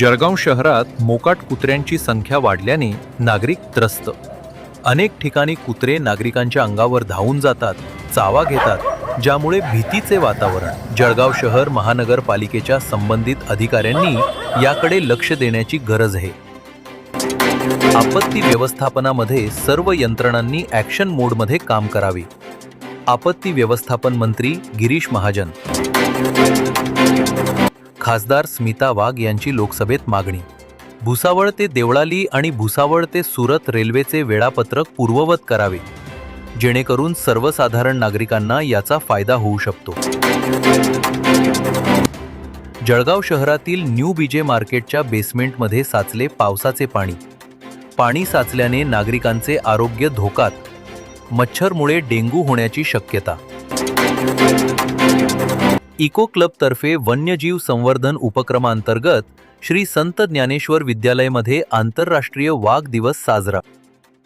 जळगाव शहरात मोकाट कुत्र्यांची संख्या वाढल्याने नागरिक त्रस्त. अनेक ठिकाणी कुत्रे नागरिकांच्या अंगावर धावून जातात चावा घेतात ज्यामुळे भीतीचे वातावरण. जळगाव शहर महानगरपालिकेच्या संबंधित अधिकाऱ्यांनी याकडे लक्ष देण्याची गरज आहे. आपत्ती व्यवस्थापनामध्ये सर्व यंत्रणांनी ॲक्शन मोडमध्ये काम करावे. आपत्ती व्यवस्थापन मंत्री गिरीश महाजन. खासदार स्मिता वाघ यांची लोकसभेत मागणी. भुसावळ ते देवळाली आणि भुसावळ ते सुरत रेल्वेचे वेळापत्रक पूर्ववत करावे. जेणेकरून सर्वसाधारण नागरिकांना याचा फायदा होऊ शकतो. जळगाव शहरातील न्यू बीजे मार्केटच्या बेसमेंटमध्ये साचले पावसाचे पाणी. पाणी साचल्याने नागरिकांचे आरोग्य धोकात. मच्छरमुळे डेंग्यू होण्याची शक्यता. इको क्लबतर्फे वन्यजीव संवर्धन उपक्रमांतर्गत श्री संत ज्ञानेश्वर विद्यालयमध्ये आंतरराष्ट्रीय वाघ दिवस साजरा.